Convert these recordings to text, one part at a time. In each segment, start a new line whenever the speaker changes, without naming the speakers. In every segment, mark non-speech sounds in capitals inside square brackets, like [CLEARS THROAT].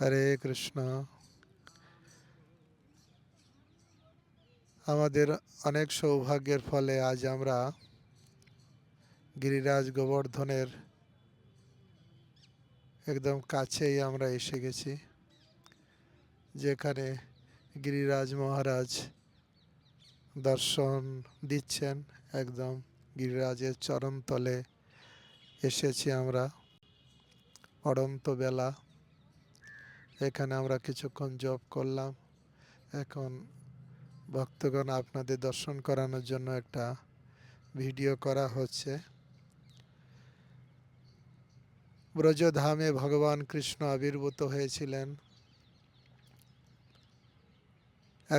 হরে কৃষ্ণ আমাদের অনেক সৌভাগ্যের ফলে আজ আমরা গিরিরাজ গোবর্ধনের একদম কাছেই আমরা এসে গেছি যেখানে গিরিরাজ মহারাজ দর্শন দিচ্ছেন একদম গিরিরাজের চরণতলে এসেছি আমরা অড়ন্ত বেলা এখানে আমরা কিছুক্ষণ জব করলাম এখন ভক্তগণ আপনাদের দর্শন করানোর জন্য একটা ভিডিও করা হচ্ছে ব্রজধামে ভগবান কৃষ্ণ আবির্ভূত হয়েছিলেন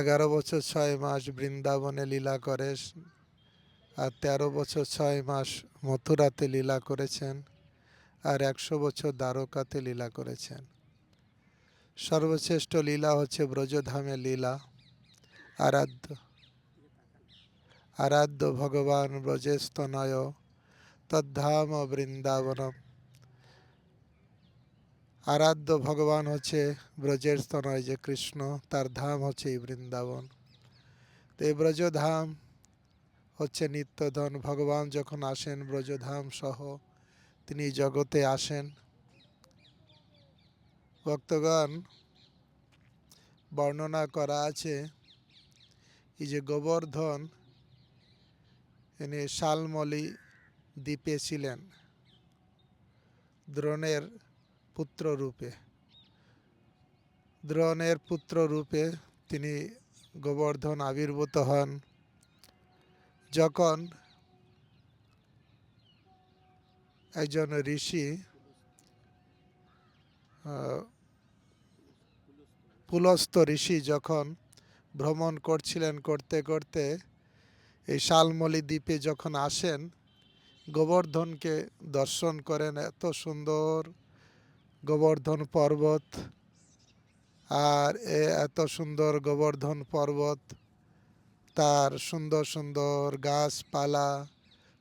এগারো বছর ছয় মাস বৃন্দাবনে লীলা করে আর তেরো বছর ছয় মাস মথুরাতে লীলা করেছেন আর একশো বছর দ্বারকাতে লীলা করেছেন সর্বশ্রেষ্ঠ লীলা হচ্ছে ব্রজধামের লীলা আরাধ্য আরাধ্য ভগবান ব্রজেস্তনয় তদ্ধাম বৃন্দাবনম আরাধ্য ভগবান হচ্ছে ব্রজের স্তনয় যে কৃষ্ণ তার ধাম হচ্ছে এই বৃন্দাবন তো এই ব্রজধাম হচ্ছে নিত্যধন ভগবান যখন আসেন ব্রজধাম সহ তিনি জগতে আসেন ভক্তগণ বর্ণনা করা আছে এই যে গোবর্ধন ইনি শালমলি দ্বীপে ছিলেন দ্রোণের পুত্র রূপে দ্রোণের পুত্র রূপে তিনি গোবর্ধন আবির্ভূত হন যখন একজন ঋষি পুলস্ত ঋষি যখন ভ্রমণ করছিলেন করতে করতে এই শালমলি দ্বীপে যখন আসেন গোবর্ধনকে দর্শন করেন এত সুন্দর গোবর্ধন পর্বত আর এ এত সুন্দর গোবর্ধন পর্বত তার সুন্দর সুন্দর গাছপালা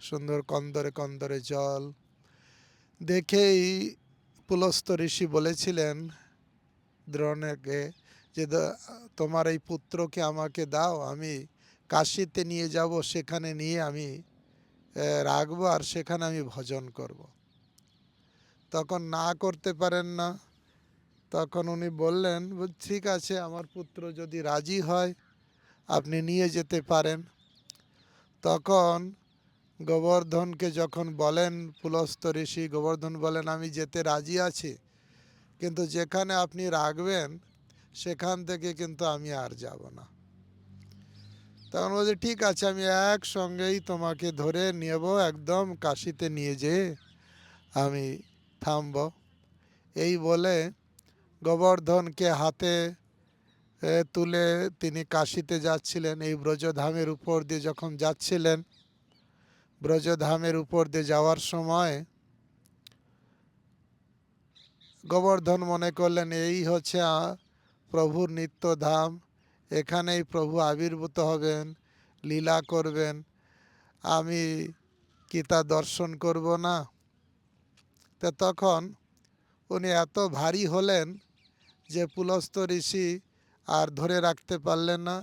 সুন্দর কন্দরে কন্দরে জল দেখেই পুলস্ত ঋষি বলেছিলেন দ্রোণকে যে তোমার এই পুত্রকে আমাকে দাও আমি কাশিতে নিয়ে যাব সেখানে নিয়ে আমি রাখবো আর সেখানে আমি ভজন করব। তখন না করতে পারেন না তখন উনি বললেন ঠিক আছে আমার পুত্র যদি রাজি হয় আপনি নিয়ে যেতে পারেন তখন গোবর্ধনকে যখন বলেন পুলস্ত ঋষি গোবর্ধন বলেন আমি যেতে রাজি আছি কিন্তু যেখানে আপনি রাখবেন সেখান থেকে কিন্তু আমি আর যাব না তখন বলছে ঠিক আছে আমি একসঙ্গেই তোমাকে ধরে নেব একদম কাশিতে নিয়ে যেয়ে আমি থামব এই বলে গোবর্ধনকে হাতে তুলে তিনি কাশিতে যাচ্ছিলেন এই ব্রজধামের উপর দিয়ে যখন যাচ্ছিলেন ব্রজধামের উপর দিয়ে যাওয়ার সময় গোবর্ধন মনে করলেন এই হচ্ছে প্রভুর নিত্য ধাম এখানেই প্রভু আবির্ভূত হবেন লীলা করবেন আমি কি তা দর্শন করব না তা তখন উনি এত ভারী হলেন যে পুলস্ত ঋষি আর ধরে রাখতে পারলেন না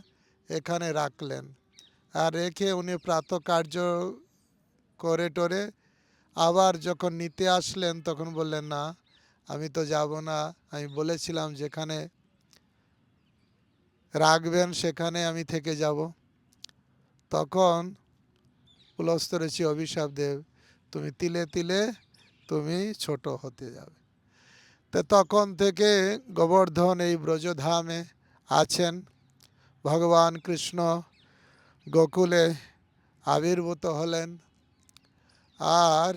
এখানে রাখলেন আর রেখে উনি কার্য করে টরে আবার যখন নিতে আসলেন তখন বললেন না আমি তো যাব না আমি বলেছিলাম যেখানে রাখবেন সেখানে আমি থেকে যাব তখন পুলস্তরেছি অভিশাপ দেব তুমি তিলে তিলে তুমি ছোট হতে যাবে তো তখন থেকে গোবর্ধন এই ব্রজধামে আছেন ভগবান কৃষ্ণ গোকুলে আবির্ভূত হলেন আর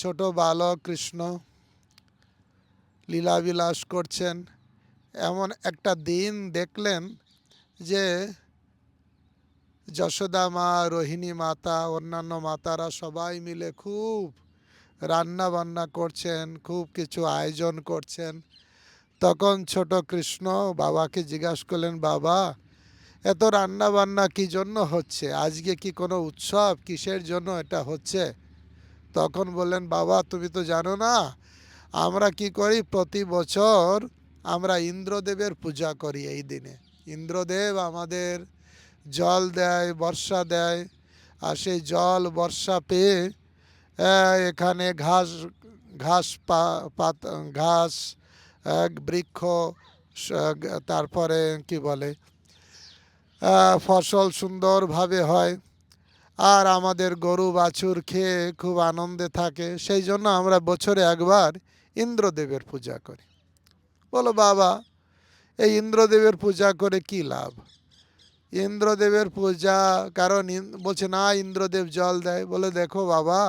ছোট বালক কৃষ্ণ লীলাবিলাস করছেন এমন একটা দিন দেখলেন যে যশোদা মা রোহিণী মাতা অন্যান্য মাতারা সবাই মিলে খুব রান্না বান্না করছেন খুব কিছু আয়োজন করছেন তখন ছোট কৃষ্ণ বাবাকে জিজ্ঞাসা করলেন বাবা এত রান্না বান্না কি জন্য হচ্ছে আজকে কি কোনো উৎসব কিসের জন্য এটা হচ্ছে তখন বললেন বাবা তুমি তো জানো না আমরা কি করি প্রতি বছর আমরা ইন্দ্রদেবের পূজা করি এই দিনে ইন্দ্রদেব আমাদের জল দেয় বর্ষা দেয় আর সেই জল বর্ষা পেয়ে এখানে ঘাস ঘাস পাতা ঘাস বৃক্ষ তারপরে কি বলে ফসল সুন্দরভাবে হয় আর আমাদের গরু বাছুর খেয়ে খুব আনন্দে থাকে সেই জন্য আমরা বছরে একবার ইন্দ্রদেবের পূজা করে বলো বাবা এই ইন্দ্রদেবের পূজা করে কি লাভ ইন্দ্রদেবের পূজা কারণ বলছে না ইন্দ্রদেব জল দেয় বলে দেখো বাবা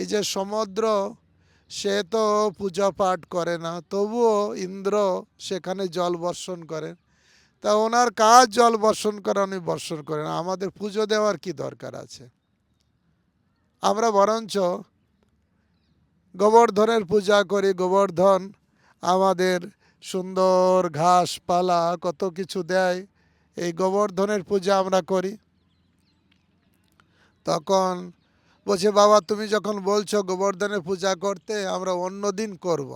এই যে সমুদ্র সে তো পূজা পাঠ করে না তবুও ইন্দ্র সেখানে জল বর্ষণ করেন তা ওনার কাজ জল বর্ষণ করা উনি বর্ষণ করেন আমাদের পুজো দেওয়ার কি দরকার আছে আমরা বরঞ্চ গোবর্ধনের পূজা করি গোবর্ধন আমাদের সুন্দর ঘাস পালা কত কিছু দেয় এই গোবর্ধনের পূজা আমরা করি তখন বলছে বাবা তুমি যখন বলছো গোবর্ধনের পূজা করতে আমরা অন্য দিন করব।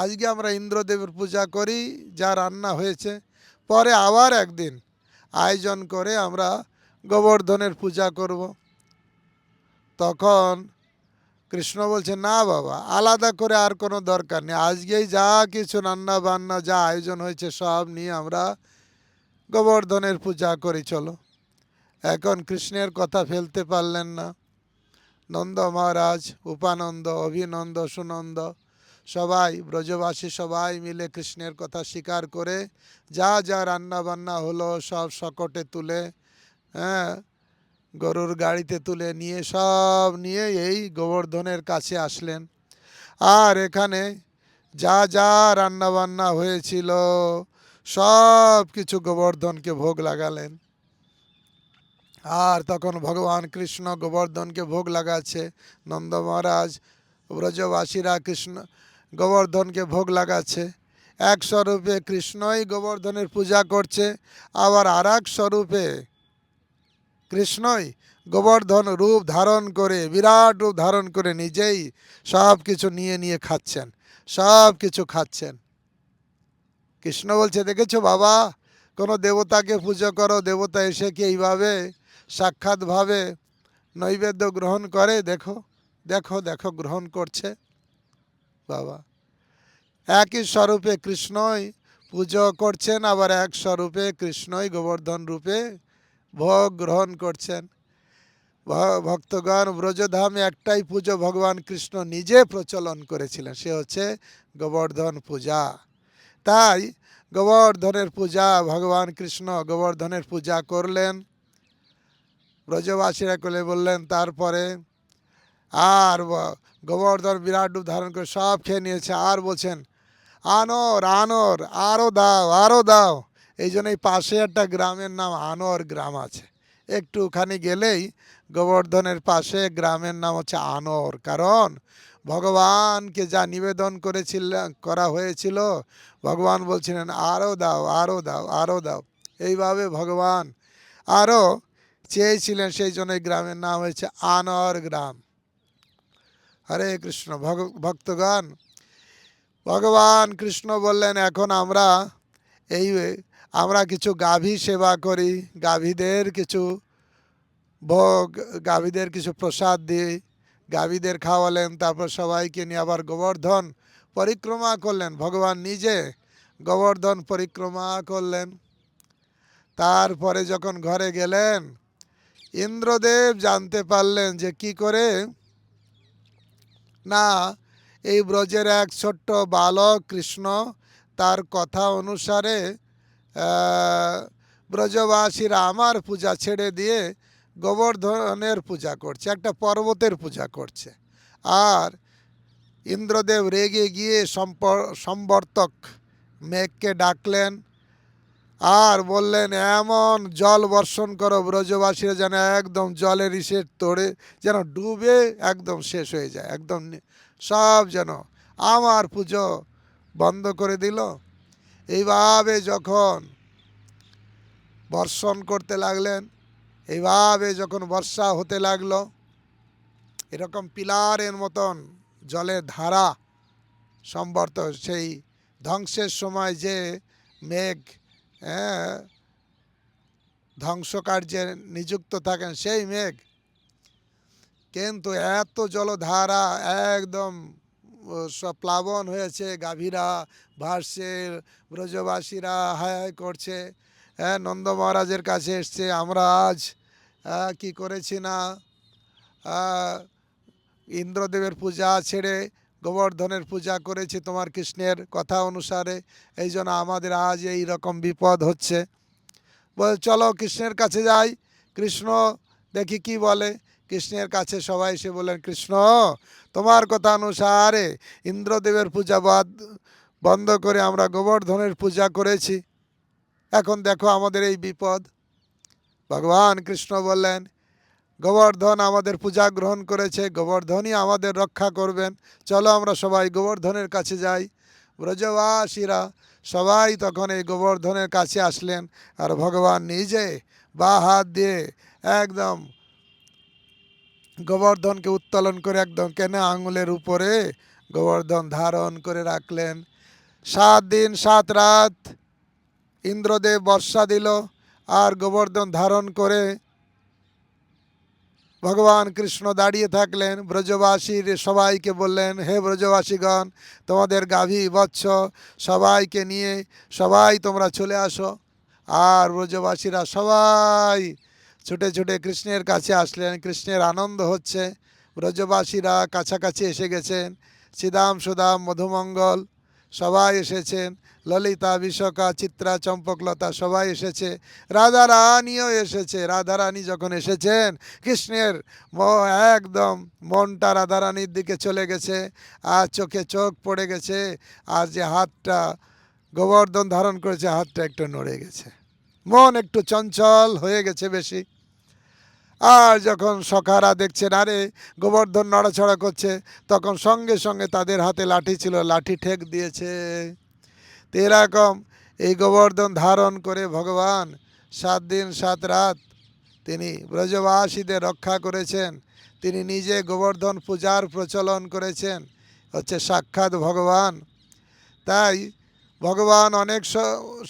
আজকে আমরা ইন্দ্রদেবের পূজা করি যা রান্না হয়েছে পরে আবার একদিন আয়োজন করে আমরা গোবর্ধনের পূজা করব তখন কৃষ্ণ বলছে না বাবা আলাদা করে আর কোনো দরকার নেই আজকেই যা কিছু রান্না বান্না যা আয়োজন হয়েছে সব নিয়ে আমরা গোবর্ধনের পূজা করি চলো এখন কৃষ্ণের কথা ফেলতে পারলেন না নন্দ মহারাজ উপানন্দ অভিনন্দ সুনন্দ সবাই ব্রজবাসী সবাই মিলে কৃষ্ণের কথা স্বীকার করে যা যা রান্না বান্না হলো সব শকটে তুলে হ্যাঁ গরুর গাড়িতে তুলে নিয়ে সব নিয়ে এই গোবর্ধনের কাছে আসলেন আর এখানে যা যা রান্নাবান্না হয়েছিল সব কিছু গোবর্ধনকে ভোগ লাগালেন আর তখন ভগবান কৃষ্ণ গোবর্ধনকে ভোগ লাগাচ্ছে নন্দ মহারাজ ব্রজবাসীরা কৃষ্ণ গোবর্ধনকে ভোগ লাগাচ্ছে এক স্বরূপে কৃষ্ণই গোবর্ধনের পূজা করছে আবার আর এক স্বরূপে কৃষ্ণই গোবর্ধন রূপ ধারণ করে বিরাট রূপ ধারণ করে নিজেই সব কিছু নিয়ে নিয়ে খাচ্ছেন সব কিছু খাচ্ছেন কৃষ্ণ বলছে দেখেছো বাবা কোনো দেবতাকে পুজো করো দেবতা এসে কি এইভাবে সাক্ষাৎভাবে নৈবেদ্য গ্রহণ করে দেখো দেখো দেখো গ্রহণ করছে বাবা একই স্বরূপে কৃষ্ণই পুজো করছেন আবার এক স্বরূপে কৃষ্ণই গোবর্ধন রূপে ভোগ গ্রহণ করছেন ভক্তগণ ব্রজধামে একটাই পুজো ভগবান কৃষ্ণ নিজে প্রচলন করেছিলেন সে হচ্ছে গোবর্ধন পূজা তাই গোবর্ধনের পূজা ভগবান কৃষ্ণ গোবর্ধনের পূজা করলেন ব্রজবাসীরা করে বললেন তারপরে আর গোবর্ধন বিরাট রূপ ধারণ করে সব খেয়ে নিয়েছে আর বলছেন আনর আনর আরও দাও আরও দাও এই জন্য এই পাশে একটা গ্রামের নাম আনোয়ার গ্রাম আছে একটুখানি গেলেই গোবর্ধনের পাশে গ্রামের নাম হচ্ছে আনোর কারণ ভগবানকে যা নিবেদন করেছিল করা হয়েছিল ভগবান বলছিলেন আরও দাও আরও দাও আরও দাও এইভাবে ভগবান আরও চেয়েছিলেন সেই জন্য গ্রামের নাম হয়েছে আনর গ্রাম হরে কৃষ্ণ ভক্তগণ ভগবান কৃষ্ণ বললেন এখন আমরা এই আমরা কিছু গাভী সেবা করি গাভীদের কিছু ভোগ গাভীদের কিছু প্রসাদ দিই গাভীদের খাওয়ালেন তারপর সবাইকে নিয়ে আবার গোবর্ধন পরিক্রমা করলেন ভগবান নিজে গোবর্ধন পরিক্রমা করলেন তারপরে যখন ঘরে গেলেন ইন্দ্রদেব জানতে পারলেন যে কি করে না এই ব্রজের এক ছোট্ট বালক কৃষ্ণ তার কথা অনুসারে ব্রজবাসীরা আমার পূজা ছেড়ে দিয়ে গোবর্ধনের পূজা করছে একটা পর্বতের পূজা করছে আর ইন্দ্রদেব রেগে গিয়ে সম্বর্তক মেঘকে ডাকলেন আর বললেন এমন জল বর্ষণ করো ব্রজবাসীরা যেন একদম জলের ইসের তোড়ে যেন ডুবে একদম শেষ হয়ে যায় একদম সব যেন আমার পুজো বন্ধ করে দিল এইভাবে যখন বর্ষণ করতে লাগলেন এইভাবে যখন বর্ষা হতে লাগলো এরকম পিলারের মতন জলের ধারা সম্বর্ত সেই ধ্বংসের সময় যে মেঘ হ্যাঁ, ধ্বংসকার্যে নিযুক্ত থাকেন সেই মেঘ কিন্তু এত জলধারা একদম সব প্লাবন হয়েছে গাভীরা ভাসছে ব্রজবাসীরা হায় হায় করছে হ্যাঁ নন্দ মহারাজের কাছে এসছে আমরা আজ হ্যাঁ, কি করেছি না হ্যাঁ, ইন্দ্রদেবের পূজা ছেড়ে গোবর্ধনের পূজা করেছি তোমার কৃষ্ণের কথা অনুসারে এই জন্য আমাদের আজ এই রকম বিপদ হচ্ছে বল চলো কৃষ্ণের কাছে যাই কৃষ্ণ দেখি কি বলে কৃষ্ণের কাছে সবাই এসে বলেন কৃষ্ণ তোমার কথা অনুসারে ইন্দ্রদেবের পূজা বাদ বন্ধ করে আমরা গোবর্ধনের পূজা করেছি এখন দেখো আমাদের এই বিপদ ভগবান কৃষ্ণ বললেন গোবর্ধন আমাদের পূজা গ্রহণ করেছে গোবর্ধনই আমাদের রক্ষা করবেন চলো আমরা সবাই গোবর্ধনের কাছে যাই ব্রজবাসীরা সবাই তখন এই গোবর্ধনের কাছে আসলেন আর ভগবান নিজে বা হাত দিয়ে একদম গোবর্ধনকে উত্তোলন করে একদম কেন আঙুলের উপরে গোবর্ধন ধারণ করে রাখলেন সাত দিন সাত রাত ইন্দ্রদেব বর্ষা দিল আর গোবর্ধন ধারণ করে ভগবান কৃষ্ণ দাঁড়িয়ে থাকলেন ব্রজবাসীর সবাইকে বললেন হে ব্রজবাসীগণ তোমাদের গাভী বৎস সবাইকে নিয়ে সবাই তোমরা চলে আসো আর ব্রজবাসীরা সবাই ছুটে ছুটে কৃষ্ণের কাছে আসলেন কৃষ্ণের আনন্দ হচ্ছে ব্রজবাসীরা কাছাকাছি এসে গেছেন শ্রীদাম সুদাম মধুমঙ্গল সবাই এসেছেন ললিতা বিশকা চিত্রা চম্পকলতা সবাই এসেছে রাধা রানীও এসেছে রাধা রানী যখন এসেছেন কৃষ্ণের একদম মনটা রাধা রানীর দিকে চলে গেছে আর চোখে চোখ পড়ে গেছে আর যে হাতটা গোবর্ধন ধারণ করেছে হাতটা একটু নড়ে গেছে মন একটু চঞ্চল হয়ে গেছে বেশি আর যখন সখারা দেখছেন আরে গোবর্ধন নড়াছড়া করছে তখন সঙ্গে সঙ্গে তাদের হাতে লাঠি ছিল লাঠি ঠেক দিয়েছে তো এরকম এই গোবর্ধন ধারণ করে ভগবান সাত দিন সাত রাত তিনি ব্রজবাসীদের রক্ষা করেছেন তিনি নিজে গোবর্ধন পূজার প্রচলন করেছেন হচ্ছে সাক্ষাৎ ভগবান তাই ভগবান অনেক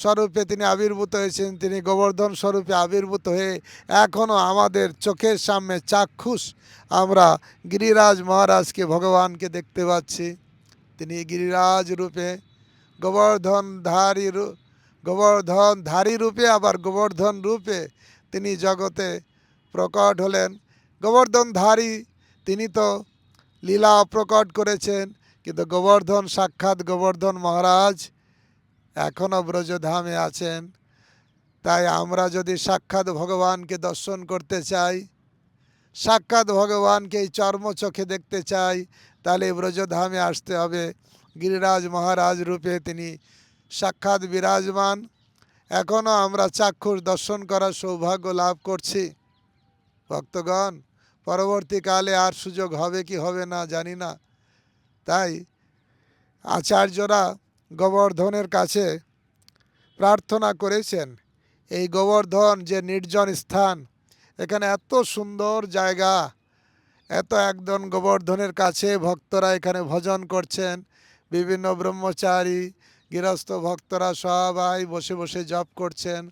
স্বরূপে তিনি আবির্ভূত হয়েছেন তিনি গোবর্ধন স্বরূপে আবির্ভূত হয়ে এখনও আমাদের চোখের সামনে চাক্ষুষ আমরা গিরিরাজ মহারাজকে ভগবানকে দেখতে পাচ্ছি তিনি গিরিরাজ রূপে গোবর্ধন ধারী গোবর্ধন ধারী রূপে আবার গোবর্ধন রূপে তিনি জগতে প্রকট হলেন গোবর্ধনধারী তিনি তো লীলা প্রকট করেছেন কিন্তু গোবর্ধন সাক্ষাৎ গোবর্ধন মহারাজ এখনও ব্রজধামে আছেন তাই আমরা যদি সাক্ষাৎ ভগবানকে দর্শন করতে চাই সাক্ষাৎ ভগবানকে এই চর্মচোখে দেখতে চাই তাহলে ব্রজধামে আসতে হবে গিরিরাজ মহারাজ রূপে তিনি সাক্ষাৎ বিরাজমান এখনও আমরা চাক্ষুষ দর্শন করার সৌভাগ্য লাভ করছি ভক্তগণ পরবর্তীকালে আর সুযোগ হবে কি হবে না জানি না তাই আচার্যরা গোবর্ধনের কাছে প্রার্থনা করেছেন এই গোবর্ধন যে নির্জন স্থান এখানে এত সুন্দর জায়গা এত একজন গোবর্ধনের কাছে ভক্তরা এখানে ভজন করছেন বিভিন্ন ব্রহ্মচারী গৃহস্থ ভক্তরা সবাই বসে বসে জপ করছেন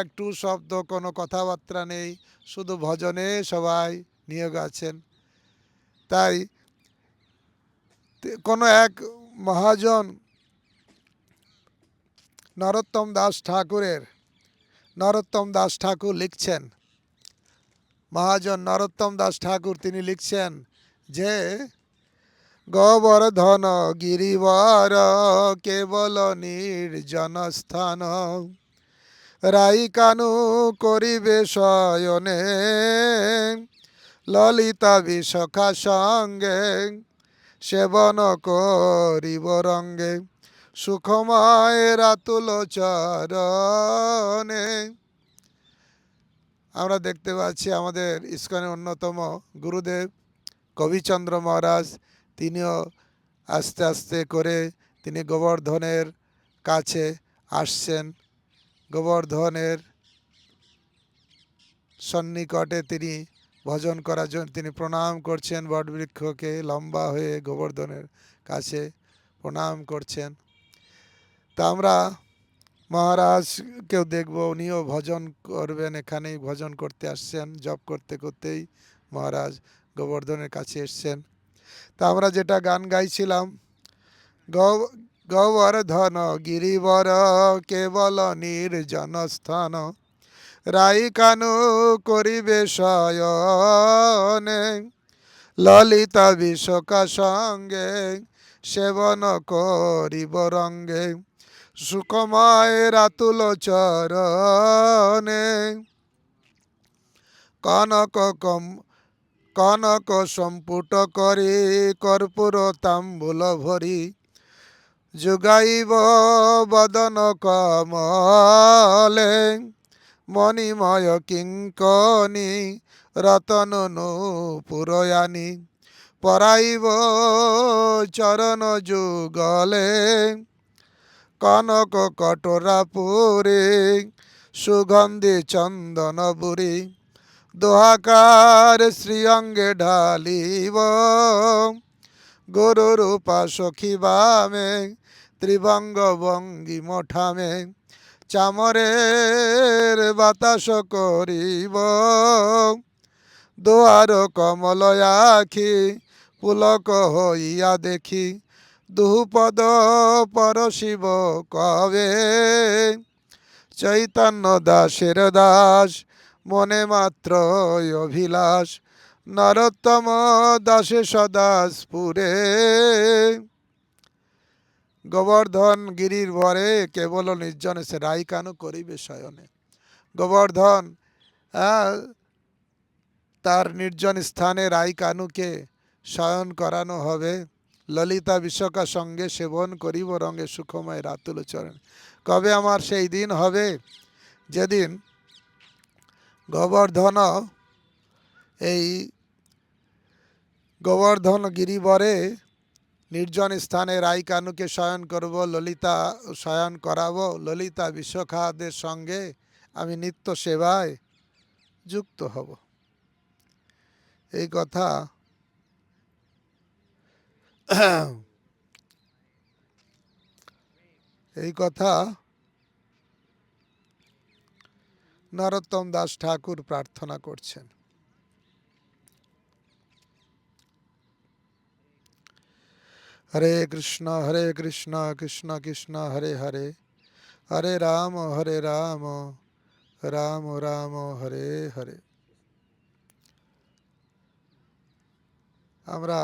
একটু শব্দ কোনো কথাবার্তা নেই শুধু ভজনে সবাই নিয়োগ আছেন তাই কোনো এক মহাজন নরোত্তম দাস ঠাকুরের নরোত্তম দাস ঠাকুর লিখছেন মহাজন নরোত্তম দাস ঠাকুর তিনি লিখছেন যে গোবর্ধন গিরিবর কেবল নির্জন স্থান রাইকানু করিবে শয়নে ললিতা বিশখা সঙ্গে সেবন করিব রঙ্গে সুখময়েরা তুল চরণে আমরা দেখতে পাচ্ছি আমাদের ইস্কনের অন্যতম গুরুদেব কবিচন্দ্র মহারাজ তিনিও আস্তে আস্তে করে তিনি গোবর্ধনের কাছে আসছেন গোবর্ধনের সন্নিকটে তিনি ভজন করার জন্য তিনি প্রণাম করছেন বটবৃক্ষকে লম্বা হয়ে গোবর্ধনের কাছে প্রণাম করছেন তা আমরা মহারাজকেও দেখব উনিও ভজন করবেন এখানেই ভজন করতে আসছেন জব করতে করতেই মহারাজ গোবর্ধনের কাছে এসছেন তা আমরা যেটা গান গাইছিলাম গৌ গৌবর্ধন গিরিবর কেবল নির্জন স্থান রাই কানু করিবে ললিতা বিশকা সঙ্গে সেবন করিব রঙ্গে সুখময় রাতুল চরণে কনক কম কনক সম্পুট করে কর্পূর তাম্বুল ভরি যোগাইব বদন কমলে মণিময় কিঙ্কনি রতন নূপুরয়ানি পরাইব চরণ যুগলে কনক কটরা পুরে সুগন্ধি চন্দন বুড়ি দোহাকার শ্রীঅঙ্গে ঢালিব গরুর সখী সখিবামে ত্রিভঙ্গ বঙ্গি মঠামে চামরের বাতাস করিব দোয়ার কমলয়াখি পুলক হইয়া দেখি দুপদ পরশিব কবে চৈতন্য দাসের দাস মনে মাত্র অভিলাষ নরোত্তম দাসে সদাসপুরে গোবর্ধন গিরির ভরে কেবল নির্জনে সে রাই কানু করিবে শয়নে গোবর্ধন হ্যাঁ, তার নির্জন স্থানে রাই কানুকে শয়ন করানো হবে ললিতা বিশ্বকা সঙ্গে সেবন করিব রঙে সুখময় রাতুল চরণ কবে আমার সেই দিন হবে যেদিন গোবর্ধন এই গোবর্ধন গিরিবরে নির্জন স্থানে রাইকানুকে শয়ন করব ললিতা শয়ন করাবো ললিতা বিশ্বখাদের সঙ্গে আমি নিত্য সেবায় যুক্ত হব এই কথা [CLEARS THROAT] এই কথা নরোত্তম দাস ঠাকুর প্রার্থনা করছেন হরে কৃষ্ণ হরে কৃষ্ণ কৃষ্ণ কৃষ্ণ হরে হরে হরে রাম হরে রাম রাম রাম হরে হরে আমরা